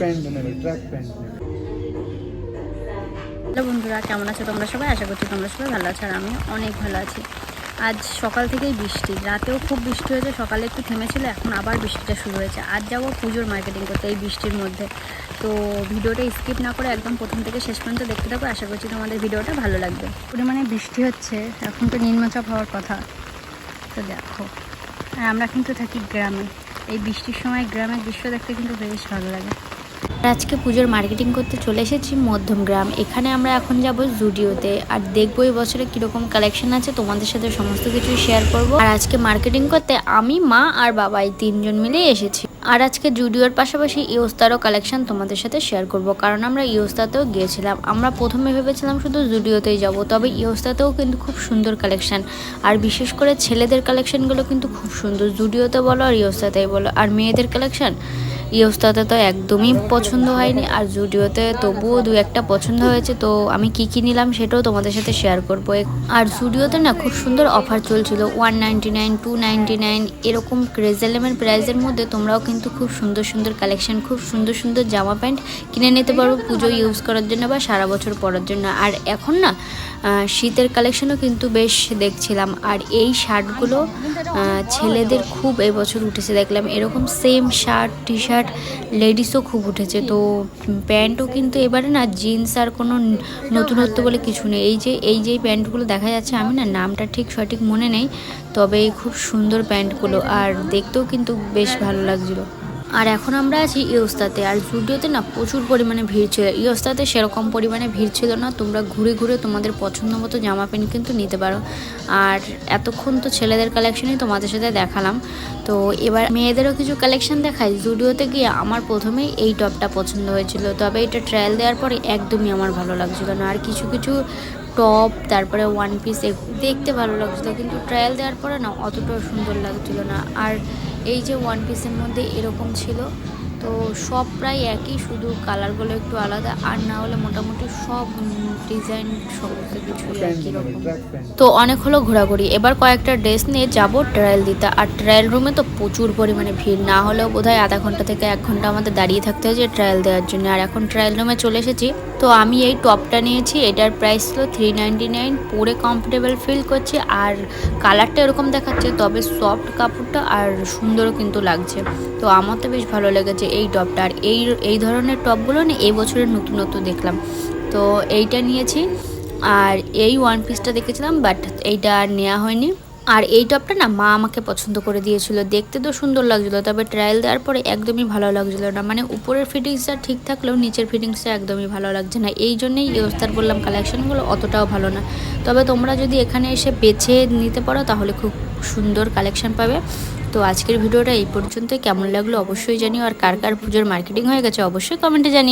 Pant track pant hello বন্ধুরা, কেমন আছো তোমরা সবাই? আশা করছি তোমরা সবাই ভালো আছো আর আমি অনেক ভালো আছি। আজ সকাল থেকেই বৃষ্টি, রাতেও খুব বৃষ্টি হয়েছে, সকালে একটু থেমেছিল, এখন আবার বৃষ্টিটা শুরু হয়েছে। আজ যাব পুজোর মার্কেটিং করতে এই বৃষ্টির মধ্যে। তো ভিডিওটা স্কিপ না করে একদম প্রথম থেকে শেষ পর্যন্ত দেখতে থাকো, আশা করছি তোমাদের ভিডিওটা ভালো লাগবে। পরিমাণে বৃষ্টি হচ্ছে, এখন তো নিম্নচাপ হওয়ার কথা। তো দেখো আমরা কিন্তু থাকি গ্রামে। এই বৃষ্টির সময় গ্রামের দৃশ্য দেখতে কিন্তু বেশ ভালো লাগে। আজকে পুজোর মার্কেটিং করতে চলে এসেছি মধ্যমগ্রাম এখানে আমরা এখন যাব জুডিওতে আর দেখব এই বছরে কীরকম কালেকশন আছে। তোমাদের সাথে সমস্ত কিছু শেয়ার করব। আর আজকে মার্কেটিং করতে আমি, মা আর বাবা এই তিনজন মিলে এসেছি। আর আজকে জুডিওর পাশাপাশি ইওস্তারও কালেকশন তোমাদের সাথে শেয়ার করব। কারণ আমরা ইওস্তাতেও গিয়েছিলাম। আমরা প্রথমে ভেবেছিলাম শুধু জুডিওতেই যাব, তবে ইওস্তাতেও কিন্তু খুব সুন্দর কালেকশন আর বিশেষ করে ছেলেদের কালেকশনগুলো কিন্তু খুব সুন্দর। জুডিওতে বলো আর ইওস্তাতেই বলো। আর মেয়েদের কালেকশন ইয়োস্তাতে তো একদমই পছন্দ হয়নি, আর জুডিওতে তবুও দু একটা পছন্দ হয়েছে, তো আমি কি কি নিলাম সেটাও তোমাদের সাথে শেয়ার করব। আর জুডিওতে না খুব সুন্দর অফার চলছিল one ninety nine two nine এরকম ক্রেজেলেমের প্রাইসের মধ্যে তোমরাও কিন্তু খুব সুন্দর সুন্দর কালেকশন খুব সুন্দর সুন্দর জামা প্যান্ট কিনে নিতে পারো, পুজো ইউজ করার জন্য বা সারা বছর পরার জন্য। আর এখন না শীতের কালেকশনও কিন্তু বেশ দেখছিলাম, আর এই শার্টগুলো ছেলেদের খুব এবছর উঠেছে, দেখলাম এরকম সেম শার্ট টি শার্ট লেডিসও খুব উঠেছে। তো প্যান্টও কিন্তু এবারে না জিন্স আর কোনো নতুনত্ব বলে কিছু নেই। এই যে এই যে প্যান্টগুলো দেখা যাচ্ছে, আমি না নামটা ঠিক সঠিক মনে নেই, তবে খুব সুন্দর প্যান্টগুলো আর দেখতেও কিন্তু বেশ ভালো লাগছিল। আর এখন আমরা আছি ইয়োস্তাতে। আর জুডিওতে না প্রচুর পরিমাণে ভিড় ছিল। ইয়োস্তাতে সেরকম পরিমাণে ভিড় ছিল না। তোমরা ঘুরে ঘুরে তোমাদের পছন্দ মতো জামা প্যান্ট কিন্তু নিতে পারো। আর এতক্ষণ তো ছেলেদের কালেকশনই তোমাদের সাথে দেখালাম। তো এবার মেয়েদেরও কিছু কালেকশন দেখাই। জুডিওতে গিয়ে আমার প্রথমেই এই টপটা পছন্দ হয়েছিল। তবে এটা ট্রায়াল দেওয়ার পরে একদমই আমার ভালো লাগছিল না। আর কিছু কিছু টপ, তারপরে ওয়ান পিস দেখতে ভালো লাগছিল। কিন্তু ট্রায়াল দেওয়ার পরে না অতটাও সুন্দর লাগছিল না। আর এই যে ওয়ান পিসের মধ্যে এরকম ছিল তো সব প্রায় একই শুধু কালারগুলো একটু আলাদা আর না হলে মোটামুটি সব ডিজাইন সমস্ত কিছু একই রকম। তো অনেক হলো ঘোরাঘুরি। এবার কয়েকটা ড্রেস নিয়ে যাব ট্রায়াল দিতে। আর ট্রায়াল রুমে তো প্রচুর পরিমাণে ভিড়। না হলেও বোধহয় আধা ঘণ্টা থেকে এক ঘণ্টা আমাদের দাঁড়িয়ে থাকতে হয়েছে ট্রায়াল দেওয়ার জন্য। আর এখন ট্রায়াল রুমে চলে এসেছি। তো আমি এই টপটা নিয়েছি। এটার প্রাইস ছিল থ্রি নাইনটি নাইন পরে কমফোর্টেবল ফিল করছি। আর কালারটা এরকম দেখাচ্ছে তবে সফট কাপড়টা আর সুন্দরও কিন্তু লাগছে। তো আমার তো বেশ ভালো লেগেছে। এই টপটা আর এই এই ধরনের টপগুলো না এই বছরের নতুনত্ব দেখলাম। তো এইটা নিয়েছি আর এই ওয়ান পিসটা দেখেছিলাম বাট এইটা আর নেওয়া হয়নি। আর এই টপটা না মা আমাকে পছন্দ করে দিয়েছিল। দেখতে তো সুন্দর লাগছিল, তবে ট্রায়াল দেওয়ার পরে একদমই ভালো লাগছিল না। মানে উপরের ফিটিংসটা ঠিক থাকলেও নিচের ফিটিংসটা একদমই ভালো লাগছে না। এই জন্যেই ইউস্তার বললাম কালেকশনগুলো অতটাও ভালো না। তবে তোমরা যদি এখানে এসে বেছে নিতে পারো, তাহলে খুব সুন্দর কালেকশন পাবে। তো আজকের ভিডিওটা এই পর্যন্ত কেমন লাগল অবশ্যই জানিও। আর কার কার পুজোর মার্কেটিং হয়ে গেছে অবশ্যই কমেন্টে জানিও।